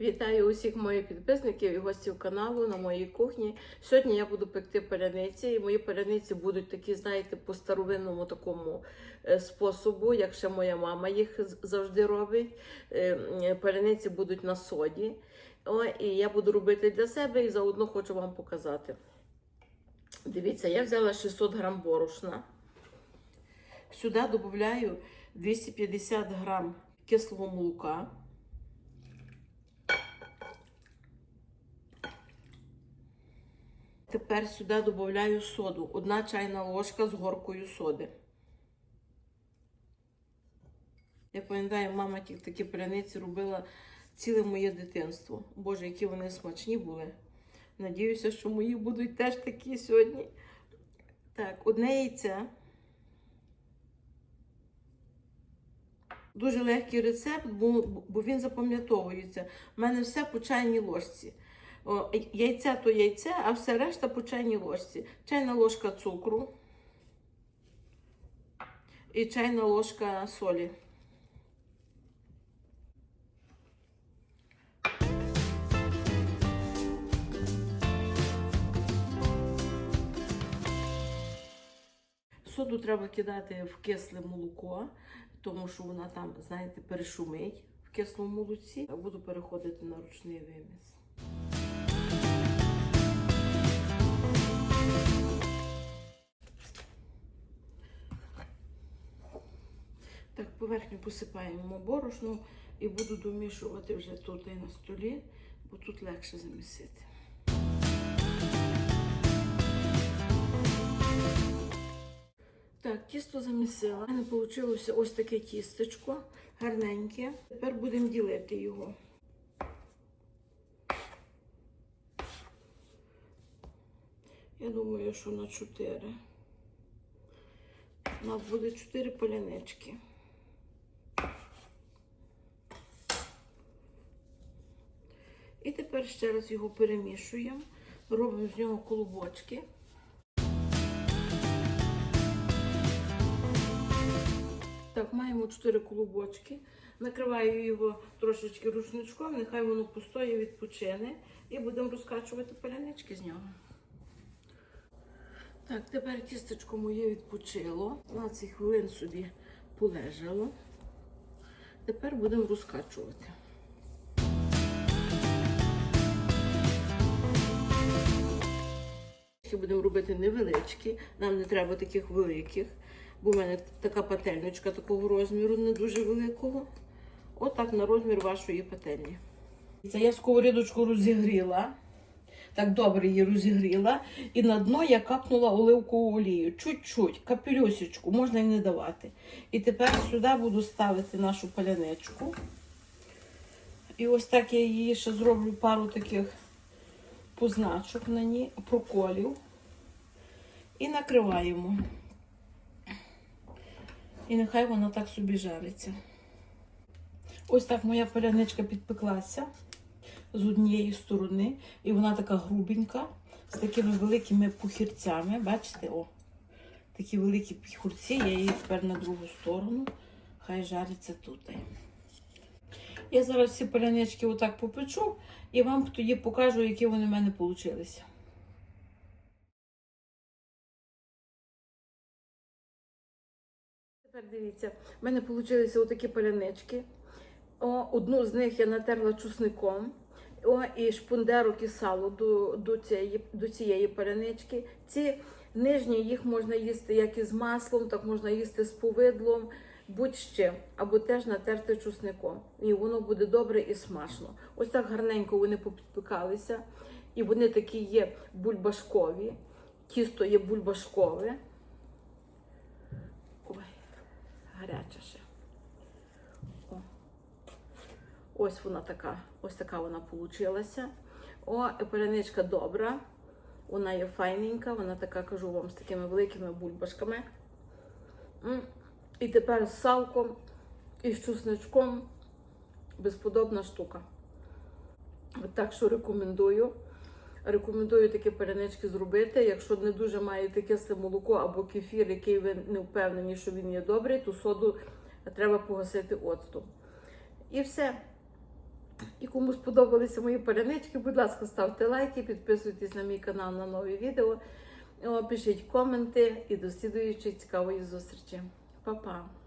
Вітаю усіх моїх підписників і гостів каналу на моїй кухні. Сьогодні я буду пекти паляниці, і мої паляниці будуть такі, знаєте, по старовинному такому е, способу, як ще моя мама їх завжди робить. Е, Паляниці будуть на соді. О, і я буду робити для себе і заодно хочу вам показати. Дивіться, я взяла 600 грам борошна. Сюди додаю 250 грам кислого молока. Тепер сюди додаю соду. Одна чайна ложка з горкою соди. Я пам'ятаю, мама ті такі паляниці робила ціле моє дитинство. Боже, які вони смачні були. Надіюся, що мої будуть теж такі сьогодні. Так, одне яйце. Дуже легкий рецепт, бо, бо він запам'ятовується. У мене все по чайній ложці. О, яйця то яйце, а все решта по чайній ложці. Чайна ложка цукру і чайна ложка солі. Соду треба кидати в кисле молоко, тому що вона там, знаєте, перешумить в кислому молоці. Буду переходити на ручний виміс. Так, поверхню посипаємо борошно і буду домішувати вже тут і на столі, бо тут легше замісити. Так, тісто замісила. У мене вийшло ось таке тістечко, гарненьке. Тепер будемо ділити його. Я думаю, що на 4. У нас буде 4 полянички. І тепер ще раз його перемішуємо, робимо з нього колобочки. Так, маємо 4 колобочки. Накриваю його трошечки рушничком, нехай воно постоє, відпочине. І будемо розкачувати палянички з нього. Так, тепер тістечко моє відпочило. 20 хвилин собі полежало. Тепер будемо розкачувати. Будемо робити невеличкі, нам не треба таких великих, бо в мене така пательничка такого розміру, не дуже великого. Отак на розмір вашої пательні. Це я сковорідочку розігріла. Так добре її розігріла. І на дно я капнула оливкову олію. Чуть-чуть, капелюсечку, можна і не давати. І тепер сюди буду ставити нашу паляничку. І ось так я її ще зроблю пару таких позначок на ній, проколів. І накриваємо. І нехай вона так собі жариться. Ось так моя паляничка підпеклася з однієї сторони. І вона така грубенька, з такими великими пухірцями. Бачите, о, такі великі пухірці, я її тепер на другу сторону. Хай жариться тут. Я зараз ці палянички отак попечу і вам тоді покажу, які вони в мене вийшли. Тепер дивіться, в мене вийшли отакі палянички. О, одну з них я натерла чусником. О, і шпундерок і сало до, до, цієї, до цієї палянички. Ці нижні їх можна їсти як із маслом, так можна їсти з повидлом, будь-чим, або теж натерти чусником. І воно буде добре і смачно. Ось так гарненько вони попідпікалися. І вони такі є бульбашкові. Тісто є бульбашкове. Ой, гаряче ще. О. Ось вона така, ось така вона получилася. О, і добра. Вона є файненька, вона така, кажу вам, з такими великими бульбашками. М. І тепер з салком і з чусничком безподобна штука. Так що рекомендую. Рекомендую такі палянички зробити. Якщо не дуже маєте кисле молоко або кефір, який ви не впевнені, що він є добрий, то соду треба погасити оцтом. І все. І кому сподобалися мої палянички, будь ласка, ставте лайки, підписуйтесь на мій канал на нові відео, пишіть коменти і до слідуючої цікавої зустрічі. papá.